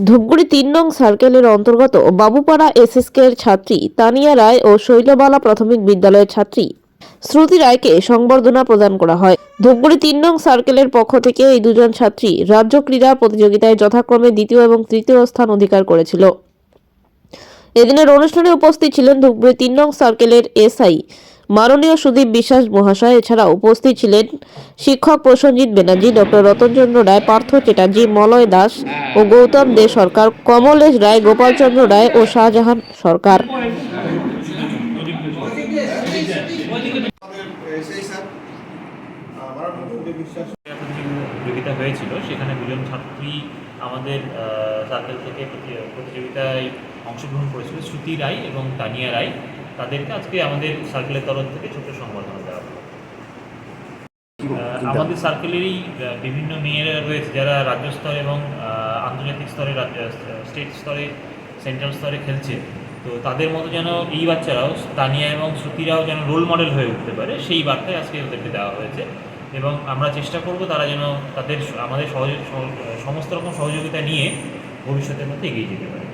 ধূপগুড়ি তিন নং সার্কেলের অন্তর্গত বাবুপাড়া এসএসকে এর ছাত্রী তানিয়া রায় ও শৈলবালা প্রাথমিক বিদ্যালয়ের ছাত্রী শ্রুতি রায়কে সংবর্ধনা প্রদান করা হয়। ধূপগুড়ি তিন নং সার্কেলের পক্ষ থেকে এই দুজন ছাত্রী রাজ্য ক্রীড়া প্রতিযোগিতায় যথাক্রমে দ্বিতীয় এবং তৃতীয় স্থান অধিকার করেছিল। এদিনের অনুষ্ঠানে উপস্থিত ছিলেন ধূপগুড়ি তিন নং সার্কেলের এসআই মাননীয় সুদীপ বিশ্বাস মহাশয় এছাড়া উপস্থিত ছিলেন শিক্ষক প্রসঞ্জিৎ ব্যানার্জি, ডক্টর রতনচন্দ্র রায়, পার্থ চ্যাটার্জি, মলয় দাস ও গৌতম দে সরকার, কমলেশ রায়, গোপালচন্দ্র রায় ও শাহজাহান সরকার। প্রতিযোগিতা হয়েছিল, সেখানে দুজন ছাত্রী আমাদের সার্কেল থেকে প্রতিযোগিতায় অংশগ্রহণ করেছিল, শ্রুতি রায় এবং তানিয়া রায়। তাদেরকে আজকে আমাদের সার্কেলের তরফ থেকে ছোট সংবর্ধনা দেওয়া হলো। আমাদের সার্কেলেরই বিভিন্ন মেয়েরা রয়েছে যারা রাজ্য স্তরে এবং আন্তর্জাতিক স্তরে রাজ্য স্টেট স্তরে সেন্ট্রাল স্তরে খেলছে। তো তাদের মতো যেন এই বাচ্চারাও তানিয়া এবং শ্রুতিরাও যেন রোল মডেল হয়ে উঠতে পারে সেই বার্তায় আজকে ওদেরকে দেওয়া হয়েছে। এবং আমরা চেষ্টা করব তারা যেন তাদের আমাদের সহযোগ সমস্ত রকম সহযোগিতা নিয়ে ভবিষ্যতের মধ্যে এগিয়ে যেতে পারে।